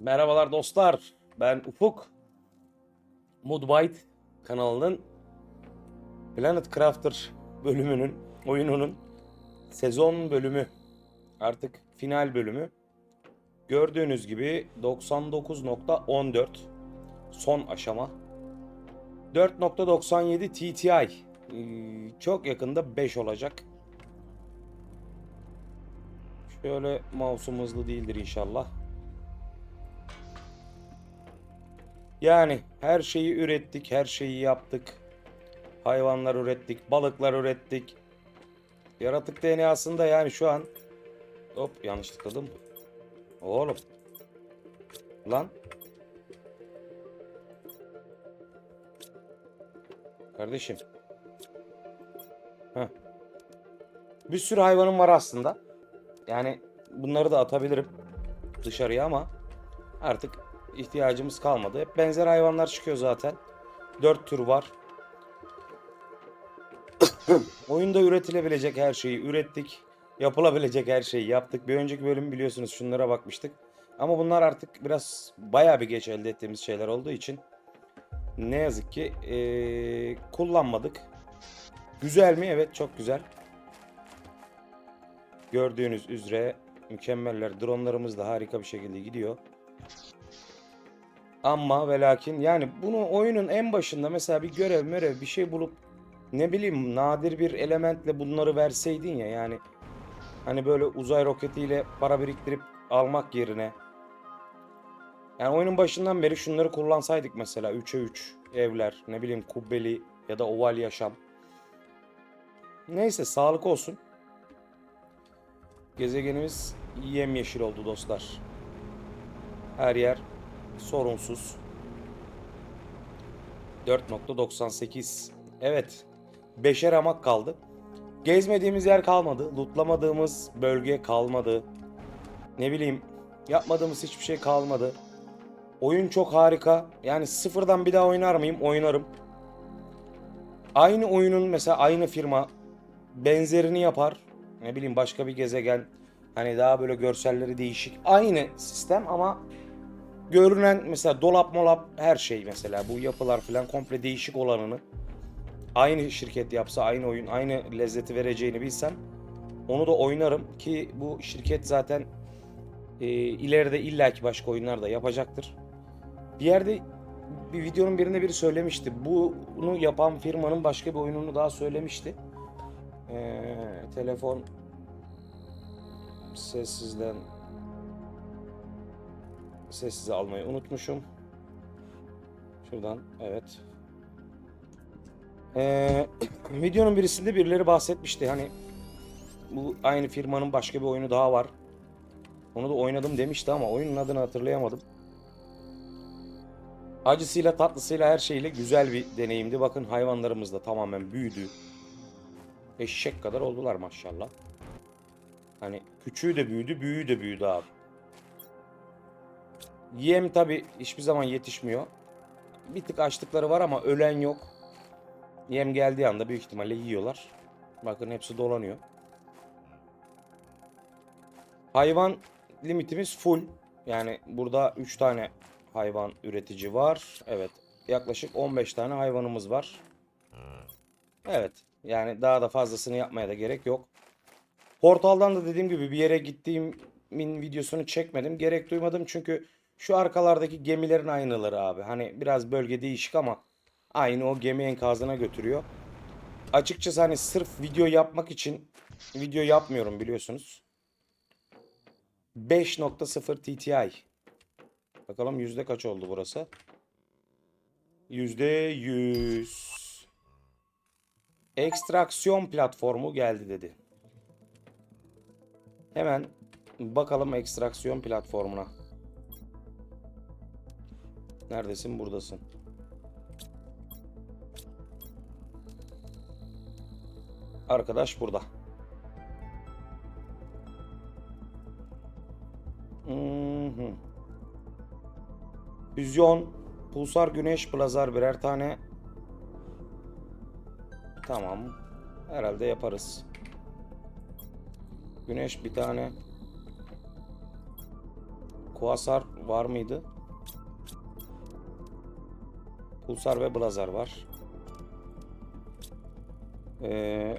Merhabalar dostlar. Ben Ufuk. Moodbyte kanalının Planet Crafter bölümünün, oyununun sezon bölümü. Artık final bölümü. Gördüğünüz gibi 99.14 son aşama. 4.97 TTI. Ee, Çok yakında 5 olacak. Şöyle mouse'um hızlı değildir inşallah. Yani her şeyi ürettik, her şeyi yaptık. Hayvanlar ürettik, balıklar ürettik. Yaratık DNA'sında yani şu an hop yanlış tıkladım. Oğlum. Lan. Kardeşim. Heh. Bir sürü hayvanım var aslında. Yani bunları da atabilirim dışarıya ama artık ihtiyacımız kalmadı. Hep benzer hayvanlar çıkıyor zaten. 4 tür var. Oyunda üretilebilecek her şeyi ürettik. Yapılabilecek her şeyi yaptık. Bir önceki bölüm biliyorsunuz şunlara bakmıştık. Ama bunlar artık biraz bayağı bir geç elde ettiğimiz şeyler olduğu için ne yazık ki eee, kullanmadık. Güzel mi? Evet çok güzel. Gördüğünüz üzere mükemmeller. Dronlarımız da harika bir şekilde gidiyor. Ama ve lakin yani bunu oyunun en başında mesela bir görev mörev bir şey bulup ne bileyim nadir bir elementle bunları verseydin ya yani hani böyle uzay roketiyle para biriktirip almak yerine yani oyunun başından beri şunları kullansaydık mesela 3'e 3 evler ne bileyim kubbeli ya da oval yaşam. Neyse sağlık olsun. Gezegenimiz yemyeşil oldu dostlar. Her yer sorunsuz. 4.98. Evet. Beşer ramak kaldı. Gezmediğimiz yer kalmadı. Lootlamadığımız bölge kalmadı. Ne bileyim yapmadığımız hiçbir şey kalmadı. Oyun çok harika. Yani sıfırdan bir daha oynar mıyım? Oynarım. Aynı oyunun mesela aynı firma benzerini yapar. Ne bileyim başka bir gezegen. Hani daha böyle görselleri değişik. Aynı sistem ama görünen mesela dolap molap her şey mesela bu yapılar falan komple değişik olanını aynı şirket yapsa aynı oyun aynı lezzeti vereceğini bilsem onu da oynarım ki bu şirket zaten e, ileride illaki başka oyunlar da yapacaktır. Bir yerde bir videonun birinde biri söylemişti. Bunu yapan firmanın başka bir oyununu daha söylemişti. Ee, telefon sessizden sessize almayı unutmuşum. Şuradan evet. Ee, videonun birisinde birileri bahsetmişti hani bu aynı firmanın başka bir oyunu daha var. Onu da oynadım demişti ama oyunun adını hatırlayamadım. Acısıyla tatlısıyla her şeyle güzel bir deneyimdi. Bakın hayvanlarımız da tamamen büyüdü. Eşek kadar oldular maşallah. Hani küçüğü de büyüdü, büyüğü de büyüdü abi. Yem tabi hiçbir zaman yetişmiyor. Bir tık açlıkları var ama ölen yok. Yem geldiği anda büyük ihtimalle yiyorlar. Bakın hepsi dolanıyor. Hayvan limitimiz full. Yani burada 3 tane hayvan üretici var. Evet. Yaklaşık 15 tane hayvanımız var. Evet. Yani daha da fazlasını yapmaya da gerek yok. Portaldan da dediğim gibi bir yere gittiğimin videosunu çekmedim. Gerek duymadım çünkü şu arkalardaki gemilerin aynıları abi. Hani biraz bölge değişik ama aynı o gemi enkazına götürüyor. Açıkçası hani sırf video yapmak için video yapmıyorum biliyorsunuz. 5.0 TTI. Bakalım yüzde kaç oldu burası? Yüzde yüz. Ekstraksiyon platformu geldi dedi. Hemen bakalım ekstraksiyon platformuna. Neredesin? Buradasın. Arkadaş burada. Mhm. Füzyon, pulsar güneş, plazar birer tane. Tamam. Herhalde yaparız. Güneş bir tane. Kuasar var mıydı? Pulsar ve Blazar var. Ee,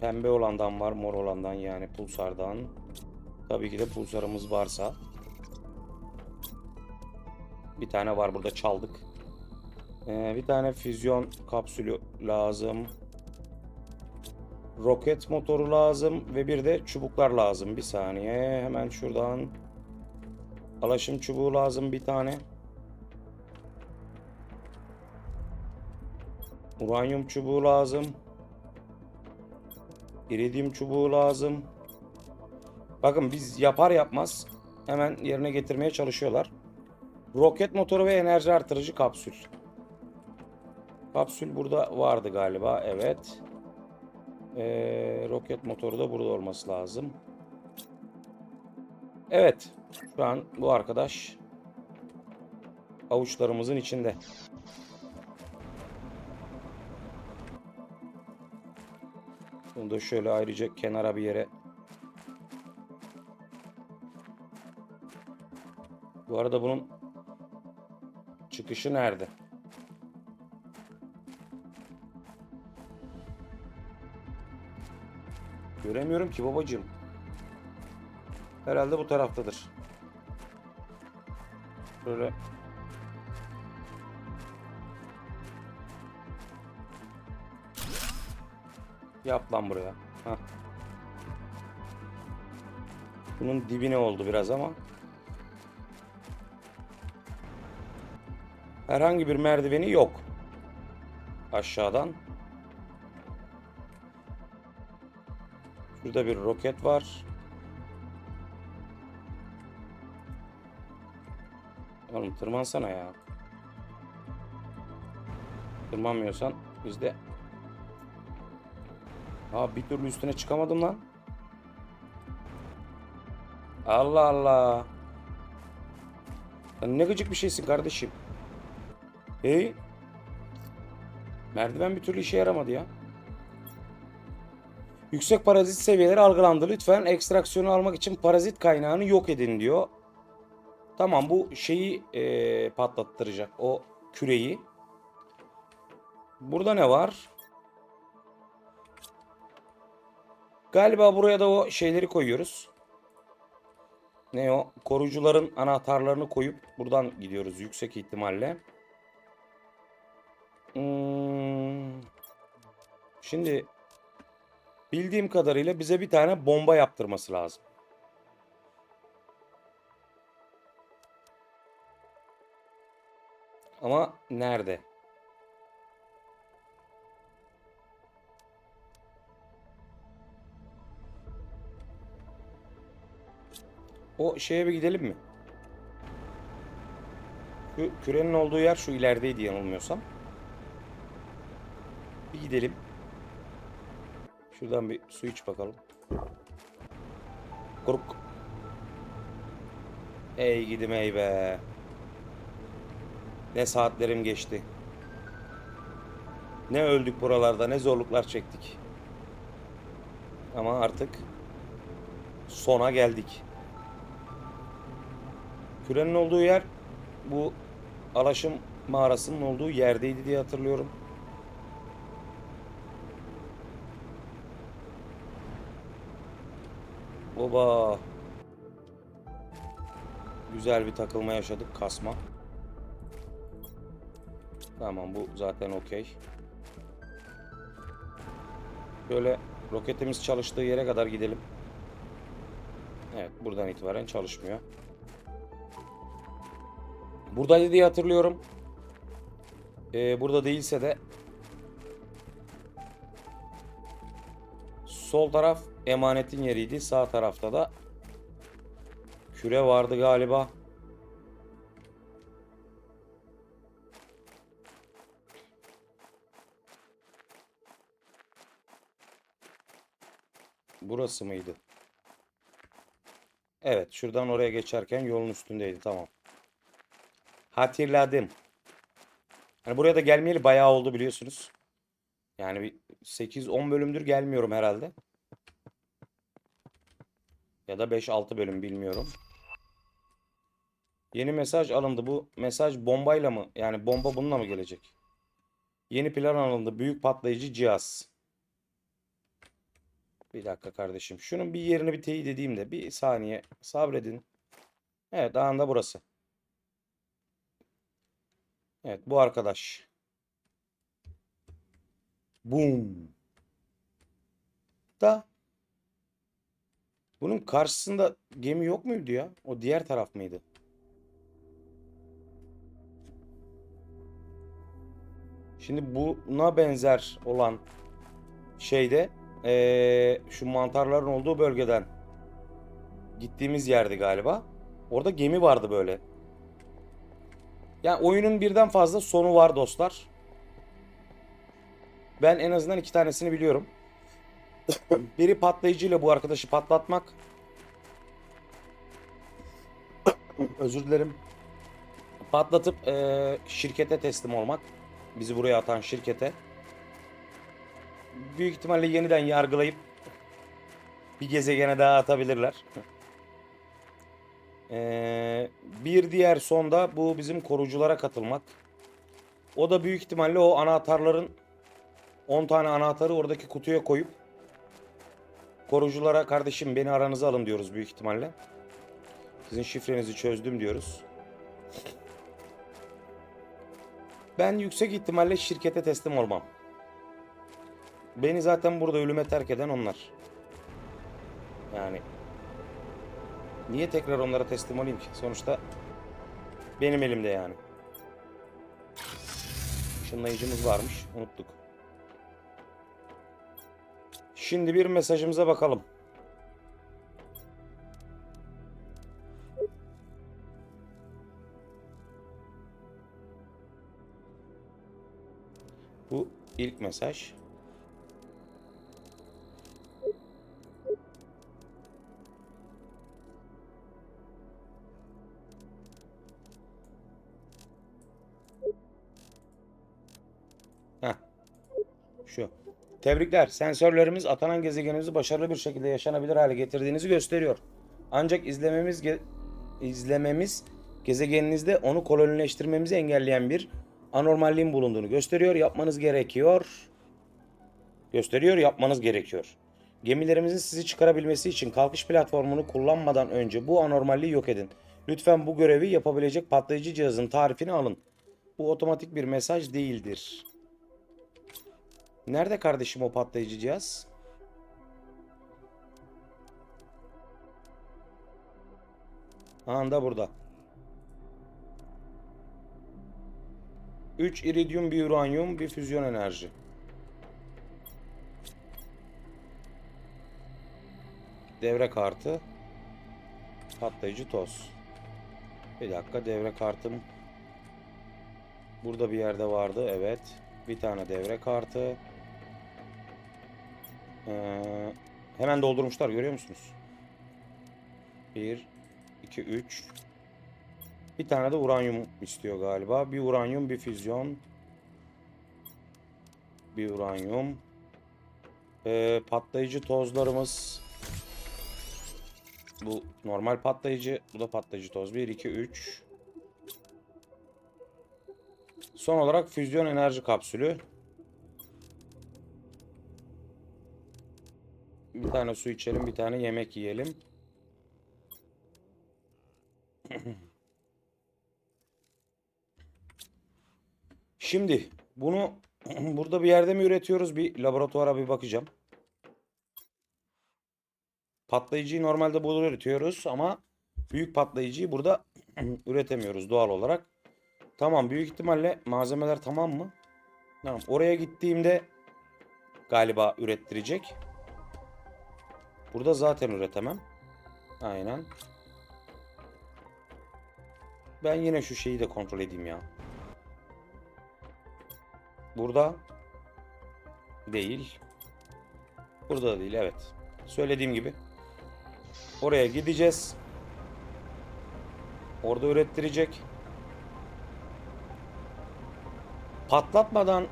pembe olandan var, mor olandan yani Pulsar'dan. Tabii ki de Pulsar'ımız varsa. Bir tane var burada çaldık. Ee, bir tane füzyon kapsülü lazım. Roket motoru lazım ve bir de çubuklar lazım. Bir saniye hemen şuradan. Alaşım çubuğu lazım bir tane. Uranyum çubuğu lazım. İridium çubuğu lazım. Bakın biz yapar yapmaz hemen yerine getirmeye çalışıyorlar. Roket motoru ve enerji artırıcı kapsül. Kapsül burada vardı galiba. Evet. Ee, roket motoru da burada olması lazım. Evet. Şu an bu arkadaş avuçlarımızın içinde. Bunu da şöyle ayrıca kenara bir yere Bu arada bunun çıkışı nerede? Göremiyorum ki babacığım. Herhalde bu taraftadır. Böyle Yap lan buraya. Hah. Bunun dibine oldu biraz ama. Herhangi bir merdiveni yok. Aşağıdan. Şurada bir roket var. Oğlum tırmansana ya. Tırmanmıyorsan biz de Aa bir türlü üstüne çıkamadım lan. Allah Allah. Sen ne gıcık bir şeysin kardeşim. Hey. Merdiven bir türlü işe yaramadı ya. Yüksek parazit seviyeleri algılandı. Lütfen ekstraksiyonu almak için parazit kaynağını yok edin diyor. Tamam bu şeyi eee, patlattıracak. O küreyi. Burada ne var? Galiba buraya da o şeyleri koyuyoruz. Ne o? Koruyucuların anahtarlarını koyup buradan gidiyoruz yüksek ihtimalle. Hmm. Şimdi bildiğim kadarıyla bize bir tane bomba yaptırması lazım. Ama nerede? O şeye bir gidelim mi? Şu kürenin olduğu yer şu ilerideydi yanılmıyorsam. Bir gidelim. Şuradan bir su iç bakalım. Kuruk. Ey gidim ey be. Ne saatlerim geçti. Ne öldük buralarda ne zorluklar çektik. Ama artık sona geldik. Kürenin olduğu yer bu Alaşım mağarasının olduğu yerdeydi diye hatırlıyorum. Oba. Güzel bir takılma yaşadık. Kasma. Tamam bu zaten okey. Böyle roketimiz çalıştığı yere kadar gidelim. Evet buradan itibaren çalışmıyor. Buradaydı diye hatırlıyorum. Ee, burada değilse de sol taraf emanetin yeriydi. Sağ tarafta da küre vardı galiba. Burası mıydı? Evet, şuradan oraya geçerken yolun üstündeydi. Tamam. Hatırladım. Hani buraya da gelmeyeli bayağı oldu biliyorsunuz. Yani bir 8-10 bölümdür gelmiyorum herhalde. Ya da 5-6 bölüm bilmiyorum. Yeni mesaj alındı. Bu mesaj bombayla mı? Yani bomba bununla mı gelecek? Yeni plan alındı. Büyük patlayıcı cihaz. Bir dakika kardeşim. Şunun bir yerini bir teyit edeyim de. Bir saniye sabredin. Evet anında burası. Evet bu arkadaş. Boom. Da. Bunun karşısında gemi yok muydu ya? O diğer taraf mıydı? Şimdi buna benzer olan şeyde eee, şu mantarların olduğu bölgeden gittiğimiz yerdi galiba. Orada gemi vardı böyle. Yani oyunun birden fazla sonu var dostlar. Ben en azından iki tanesini biliyorum. Biri patlayıcıyla bu arkadaşı patlatmak. Özür dilerim. Patlatıp eee, şirkete teslim olmak. Bizi buraya atan şirkete. Büyük ihtimalle yeniden yargılayıp bir gezegene daha atabilirler. Eee, bir diğer son da bu bizim koruculara katılmak. O da büyük ihtimalle o anahtarların 10 tane anahtarı oradaki kutuya koyup koruculara kardeşim beni aranıza alın diyoruz büyük ihtimalle. Sizin şifrenizi çözdüm diyoruz. Ben yüksek ihtimalle şirkete teslim olmam. Beni zaten burada ölüme terk eden onlar. Yani niye tekrar onlara teslim olayım ki? Sonuçta benim elimde yani. Işınlayıcımız varmış. Unuttuk. Şimdi bir mesajımıza bakalım. Bu ilk mesaj. Tebrikler. Sensörlerimiz atanan gezegenimizi başarılı bir şekilde yaşanabilir hale getirdiğinizi gösteriyor. Ancak izlememiz ge- izlememiz gezegeninizde onu kolonileştirmemizi engelleyen bir anormalliğin bulunduğunu gösteriyor. Yapmanız gerekiyor. Gösteriyor, yapmanız gerekiyor. Gemilerimizin sizi çıkarabilmesi için kalkış platformunu kullanmadan önce bu anormalliği yok edin. Lütfen bu görevi yapabilecek patlayıcı cihazın tarifini alın. Bu otomatik bir mesaj değildir. Nerede kardeşim o patlayıcı cihaz? Anda burada. 3 iridyum, bir uranyum, bir füzyon enerji. Devre kartı. Patlayıcı toz. Bir dakika devre kartım. Burada bir yerde vardı. Evet. Bir tane devre kartı. Ee, hemen doldurmuşlar görüyor musunuz? 1 2 3 Bir tane de uranyum istiyor galiba. Bir uranyum, bir füzyon. Bir uranyum. Ee, patlayıcı tozlarımız bu normal patlayıcı, bu da patlayıcı toz. 1 2 3 Son olarak füzyon enerji kapsülü. Bir tane su içelim, bir tane yemek yiyelim. Şimdi bunu burada bir yerde mi üretiyoruz? Bir laboratuvara bir bakacağım. Patlayıcıyı normalde burada üretiyoruz ama büyük patlayıcıyı burada üretemiyoruz doğal olarak. Tamam büyük ihtimalle malzemeler tamam mı? Tamam. Oraya gittiğimde galiba ürettirecek. Burada zaten üretemem. Aynen. Ben yine şu şeyi de kontrol edeyim ya. Burada değil. Burada da değil evet. Söylediğim gibi. Oraya gideceğiz. Orada ürettirecek. Patlatmadan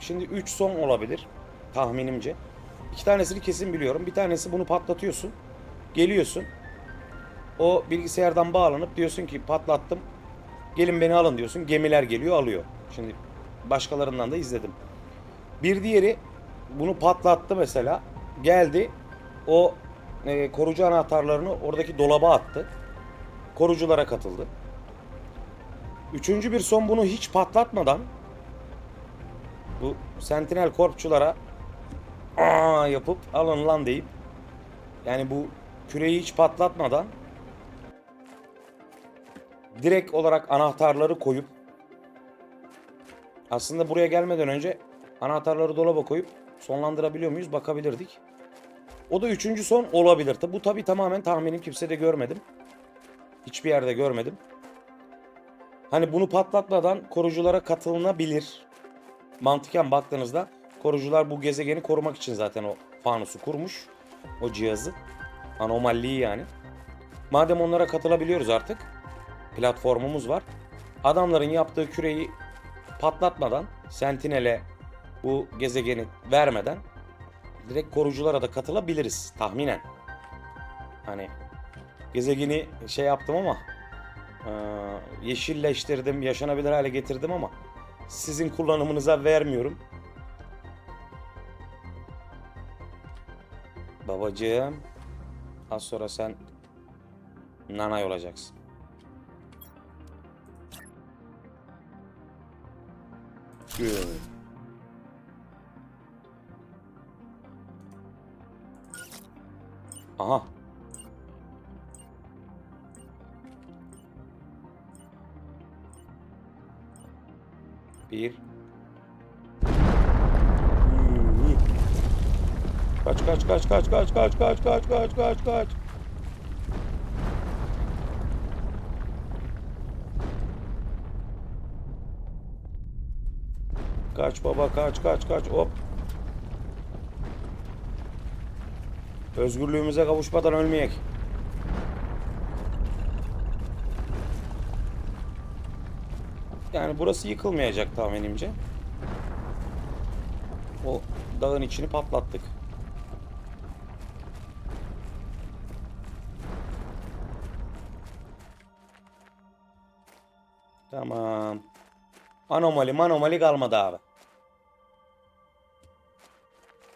şimdi 3 son olabilir tahminimce. İki tanesini kesin biliyorum. Bir tanesi bunu patlatıyorsun. Geliyorsun. O bilgisayardan bağlanıp diyorsun ki patlattım. Gelin beni alın diyorsun. Gemiler geliyor alıyor. Şimdi başkalarından da izledim. Bir diğeri bunu patlattı mesela. Geldi o e, korucu anahtarlarını oradaki dolaba attı. Koruculara katıldı. Üçüncü bir son bunu hiç patlatmadan bu Sentinel korpçulara aa yapıp alın lan deyip yani bu küreyi hiç patlatmadan direkt olarak anahtarları koyup aslında buraya gelmeden önce anahtarları dolaba koyup sonlandırabiliyor muyuz bakabilirdik. O da üçüncü son olabilir. Bu tabi tamamen tahminim kimse de görmedim. Hiçbir yerde görmedim. Hani bunu patlatmadan koruculara katılınabilir. Mantıken baktığınızda korucular bu gezegeni korumak için zaten o fanusu kurmuş. O cihazı. Anomalliyi yani. Madem onlara katılabiliyoruz artık. Platformumuz var. Adamların yaptığı küreyi patlatmadan, Sentinel'e bu gezegeni vermeden direkt koruculara da katılabiliriz tahminen. Hani gezegeni şey yaptım ama e, yeşilleştirdim, yaşanabilir hale getirdim ama sizin kullanımınıza vermiyorum. Babacığım az sonra sen nanay olacaksın. Good. Aha. Bir. Kaç kaç kaç kaç kaç kaç kaç kaç kaç kaç kaç. Kaç baba kaç kaç kaç hop. Özgürlüğümüze kavuşmadan ölmeyek. Yani burası yıkılmayacak tahminimce. O dağın içini patlattık. Tamam. Anomali manomali kalmadı abi.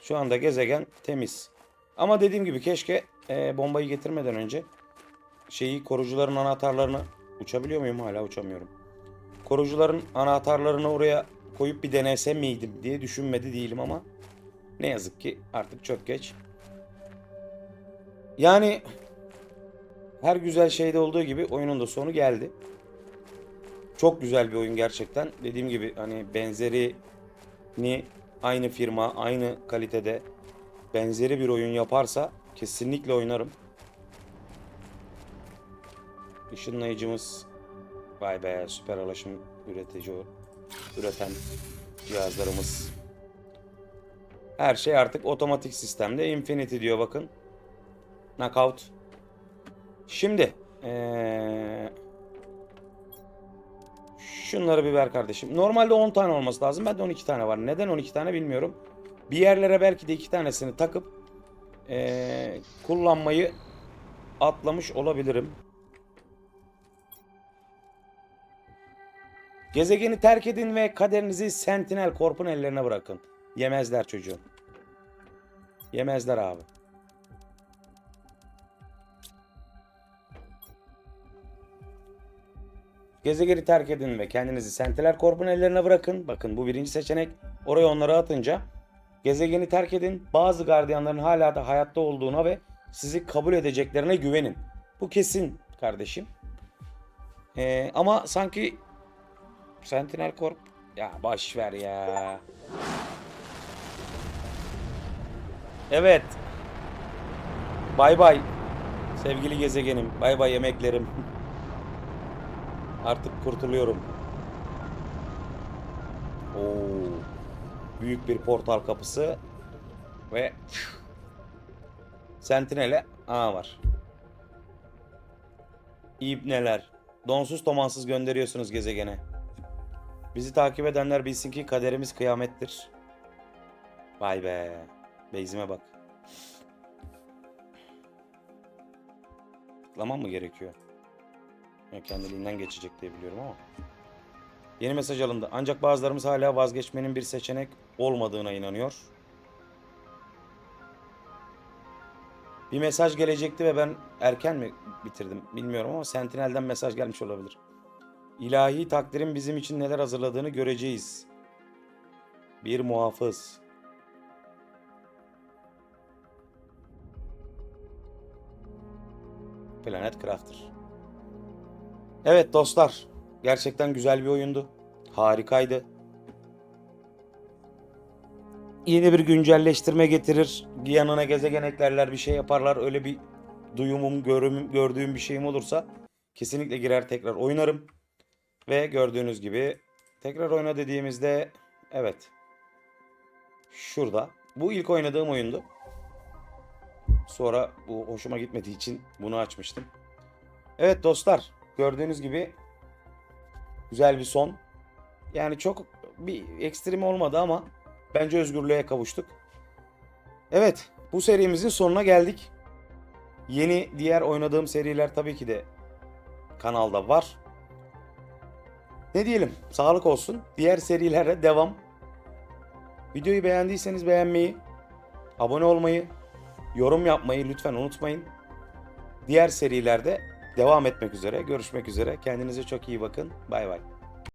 Şu anda gezegen temiz. Ama dediğim gibi keşke e, bombayı getirmeden önce şeyi korucuların anahtarlarını uçabiliyor muyum? Hala uçamıyorum. Korucuların anahtarlarını oraya koyup bir denesem miydim diye düşünmedi değilim ama ne yazık ki artık çok geç. Yani her güzel şeyde olduğu gibi oyunun da sonu geldi. Çok güzel bir oyun gerçekten. Dediğim gibi hani benzerini aynı firma, aynı kalitede benzeri bir oyun yaparsa kesinlikle oynarım. Işınlayıcımız vay be süper alaşım üretici üreten cihazlarımız. Her şey artık otomatik sistemde. Infinity diyor bakın. Knockout. Şimdi ee, şunları bir ver kardeşim. Normalde 10 tane olması lazım. Bende 12 tane var. Neden 12 tane bilmiyorum. Bir yerlere belki de 2 tanesini takıp ee, kullanmayı atlamış olabilirim. Gezegeni terk edin ve kaderinizi Sentinel Corp'un ellerine bırakın. Yemezler çocuğu. Yemezler abi. Gezegeni terk edin ve kendinizi Sentinel Corp'un ellerine bırakın. Bakın bu birinci seçenek. Oraya onları atınca gezegeni terk edin. Bazı gardiyanların hala da hayatta olduğuna ve sizi kabul edeceklerine güvenin. Bu kesin kardeşim. Ee, ama sanki Sentinel Corp ya boş ver ya. Evet. Bay bay. Sevgili gezegenim. Bay bay yemeklerim. Artık kurtuluyorum. Oo. Büyük bir portal kapısı ve Sentinel'e A var. İbneler. Donsuz tomansız gönderiyorsunuz gezegene. Bizi takip edenler bilsin ki kaderimiz kıyamettir. Vay be. Beyzime bak. tıklamam mı gerekiyor? Ya kendiliğinden geçecek diye biliyorum ama. Yeni mesaj alındı. Ancak bazılarımız hala vazgeçmenin bir seçenek olmadığına inanıyor. Bir mesaj gelecekti ve ben erken mi bitirdim bilmiyorum ama Sentinel'den mesaj gelmiş olabilir. İlahi takdirin bizim için neler hazırladığını göreceğiz. Bir muhafız. Planet Crafter. Evet dostlar, gerçekten güzel bir oyundu. Harikaydı. Yeni bir güncelleştirme getirir. Yanına gezegen eklerler, bir şey yaparlar. Öyle bir duyumum, görümüm, gördüğüm bir şeyim olursa kesinlikle girer tekrar oynarım. Ve gördüğünüz gibi tekrar oyna dediğimizde evet. Şurada. Bu ilk oynadığım oyundu. Sonra bu hoşuma gitmediği için bunu açmıştım. Evet dostlar, gördüğünüz gibi güzel bir son. Yani çok bir ekstrem olmadı ama bence özgürlüğe kavuştuk. Evet, bu serimizin sonuna geldik. Yeni diğer oynadığım seriler tabii ki de kanalda var. Ne diyelim? Sağlık olsun. Diğer serilere devam. Videoyu beğendiyseniz beğenmeyi, abone olmayı, yorum yapmayı lütfen unutmayın. Diğer serilerde devam etmek üzere. Görüşmek üzere. Kendinize çok iyi bakın. Bay bay.